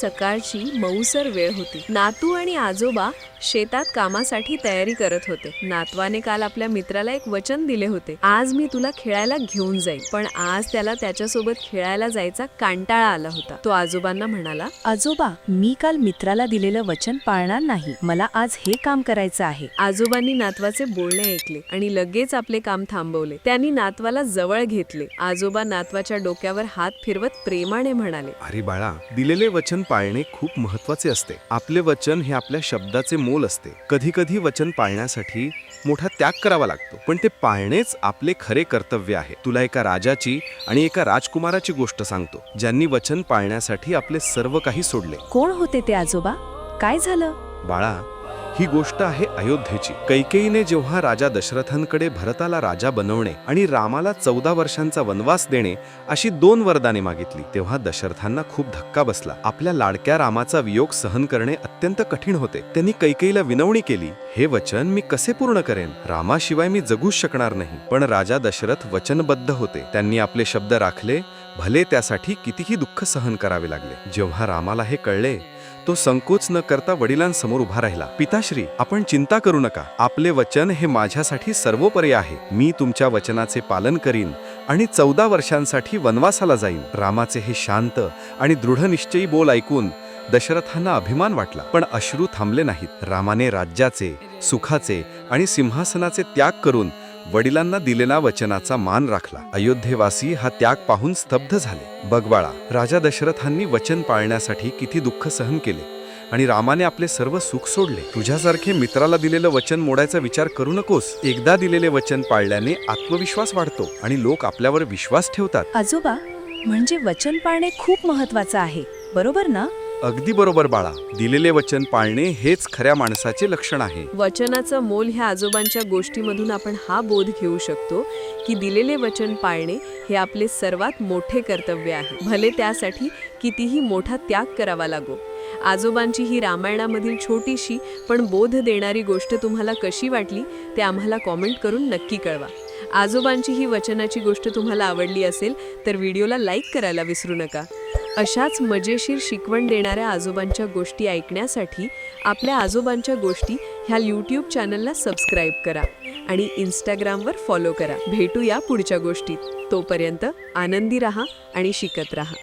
सकाळची मऊसर वेळ होती. नातू आणि आजोबा शेतात कामासाठी तयारी करत होते. नातवाने काल आपल्या मित्राला एक वचन दिले होते. आज मी तुला खेळायला घेऊन जाईल पण आज त्याला त्याच्यासोबत खेळायला जायचा कांटाळा आला होता. तो आजोबांना म्हणाला आजोबा मी काल मित्राला दिलेलं वचन पाळणार नाही. मला आज हे काम करायचं आहे. आजोबांनी नातवाचे बोलणे ऐकले आणि लगेच आपले काम थांबवले. त्यांनी नातवाला जवळ घेतले. आजोबा नातवाच्या डोक्यावर हात फिरवत प्रेमाने म्हणाले अरे बाळा दिलेले वचन पाळणे खूप महत्त्वाचे असते. आपले वचन हे आपल्या शब्दाचे मोल असते. कधी कधी वचन पाळण्यासाठी मोठा त्याग करावा लागतो. पण ते पाळणेच आपले खरे कर्तव्य आहे. तुला एका राजाची आणि एका राजकुमाराची गोष्ट सांगतो. ज्यांनी वचन पाळण्यासाठी आपले सर्व काही सोडले. कोण होते ते आजोबा? काय झालं? बाळा ही गोष्ट आहे अयोध्येची. कैकेयीने जेव्हा राजा दशरथांकडे भरताला राजा बनवणे आणि रामाला चौदा वर्षांचा वनवास देणे अशी दोन वरदाने मागितली तेव्हा दशरथांना खूप धक्का बसला. आपल्या लाडक्या रामाचा वियोग सहन करणे अत्यंत कठीण होते. त्यांनी कैकेयीला विनवणी केली हे वचन मी कसे पूर्ण करेन? रामाशिवाय मी जगूच शकणार नाही. पण राजा दशरथ वचनबद्ध होते. त्यांनी आपले शब्द राखले भले त्यासाठी कितीही दुःख सहन करावे लागले. जेव्हा रामाला हे कळले तो संकोच न करता वडिलांसमोर उभा राहिला. पिताश्री आपण चिंता करू नका. आपले वचन हे माझ्यासाठी सर्वोपरी आहे. मी तुमच्या वचनाचे पालन करीन आणि चौदा वर्षांसाठी वनवासाला जाईन. रामाचे हे शांत आणि दृढनिश्चयी बोल ऐकून दशरथांना अभिमान वाटला. पण अश्रू थांबले नाहीत. रामाने राज्याचे सुखाचे आणि सिंहासनाचे त्याग करून वडिलांना दिलेला वचनाचा मान राखला. अयोध्येवासी हा त्याग पाहून स्तब्ध झाले. बगवाळा राजा दशरथांनी वचन पाळण्यासाठी किती दुःख सहन केले आणि रामाने आपले सर्व सुख सोडले. तुझ्यासारखे मित्राला दिलेलं वचन मोडायचा विचार करू नकोस. एकदा दिलेले वचन पाळल्याने आत्मविश्वास वाढतो आणि लोक आपल्यावर विश्वास ठेवतात. आजोबा म्हणजे वचन पाळणे खूप महत्वाचं आहे. बरोबर ना? अगदी बरोबर बाळा दिलेले वचन पाळणे हेच खऱ्या माणसाचे लक्षण आहे. वचनाचं मोल ह्या आजोबांच्या गोष्टीमधून आपण हा बोध घेऊ शकतो की दिलेले वचन पाळणे हे आपले सर्वात मोठे कर्तव्य आहे. भले त्यासाठी कितीही मोठा त्याग करावा लागो. आजोबांची ही रामायणामधील छोटीशी पण बोध देणारी गोष्ट तुम्हाला कशी वाटली ते आम्हाला कॉमेंट करून नक्की कळवा. आजोबांची ही वचनाची गोष्ट तुम्हाला आवडली असेल तर व्हिडिओला लाईक करायला विसरू नका. अशाच मजेशीर शिकवण देणाऱ्या आजोबांच्या गोष्टी ऐकण्यासाठी आपल्या आजोबांच्या गोष्टी ह्या यूट्यूब चॅनलला सबस्क्राईब करा आणि इंस्टाग्रामवर फॉलो करा. भेटूया पुढच्या गोष्टीत. तोपर्यंत आनंदी राहा आणि शिकत रहा.